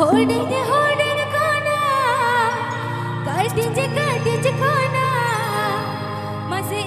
hoarding hoarding কোনা কাটিছে কাটিছে কোনা মাসে